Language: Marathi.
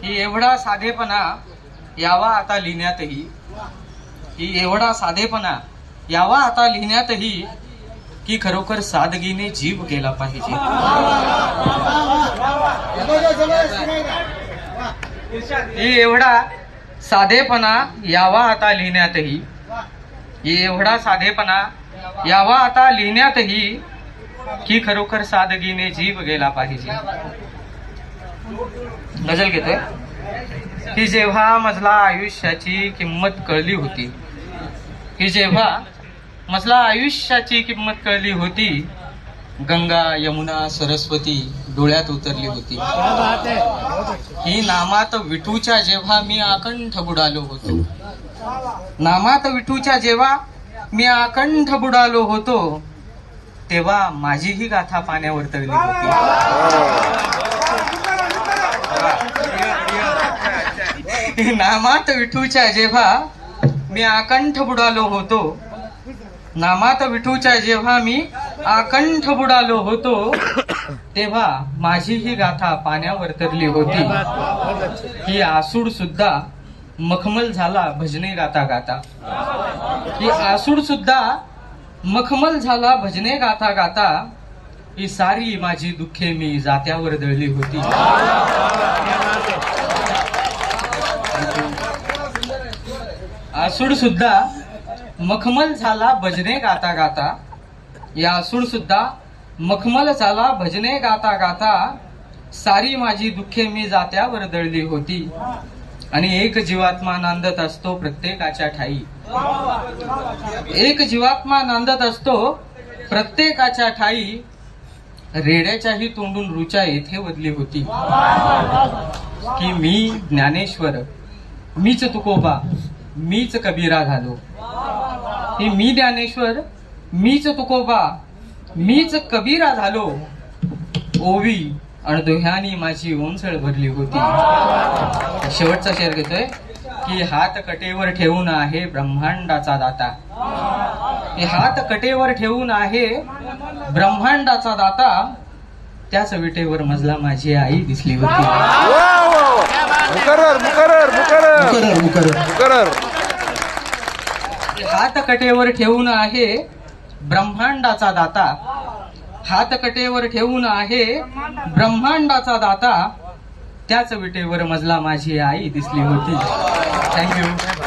की एवढा साधेपणा यावा आता लिहिण्यातही. की एवढा साधेपणा यावा आता लिहिण्यातही की खरोखर सादगीने जीव गेला पाहिजे. की एवढा साधेपणा यावा आता लिहिण्यातही. एवढा साधेपणा यावा आता लिहिण्यातही की खरोखर सादगीने जीव गेला पाहिजे. गजल घेतोय. की जेव्हा मजला आयुष्याची किंमत कळली होती की जेव्हा मजला आयुष्याची किंमत कळली होती गंगा यमुना सरस्वती डोळ्यात उतरली होती. ही नामात विठूच्या जेव्हा मी आकंठ बुडालो होतो. नामात विठूच्या जेव्हा मी आकंठ बुडालो होतो तेव्हा माझी ही गाथा पाण्यावर तरली होती. नामात विठूच्या जेव्हा मी आकंठ बुडालो होतो नामात विठूच्या जेव्हा मी आकंठ बुडालो होतो तेव्हा माझी ही गाथा पाण्यावर तरली होती. ही आसूड सुद्धा मखमल झाला भजने गाता गाता. ही आसूड सुद्धा मखमल झाला भजने गाता गाता ही सारी माझी दुःखे मी जात्यावर दळली होती. आसूड सुद्धा मखमल झाला भजने गाता गाता. या आसूड सुद्धा मखमल झाला भजने गाता गाता. सारी माझी दुःखे मी जात्यावर दळली होती. आणि एक जीवात्मा नांदत असतो प्रत्येकाच्या ठाई. एक जीवात्मा नांदत असतो प्रत्येकाच्या ठाई. रेड्याच्याही तोंडून रुचा येथे बदली होती. की मी ज्ञानेश्वर मीच तुकोबा. मीच कबीरा झालो. की मी ज्ञानेश्वर मीच तुकोबा मीच कबीरा झालो. ओवी आणि दोह्यानी माझी ओंसळ भरली होती. शेवटचा शेर घेतोय की हात कटेवर ठेवून आहे ब्रह्मांडाचा दाता. की हात कटेवर ठेवून आहे ब्रह्मांडाचा दाता. त्याच विटेवर मजला माझी आई दिसली होती. मुकरर मुकरर. मुकरर मुकरर, मुकरर. हातकटेवर ठेवून आहे ब्रह्मांडाचा दाता. हातकटेवर ठेवून आहे ब्रह्मांडाचा दाता. त्याच विटेवर मजला माझी आई दिसली होती. थँक्यू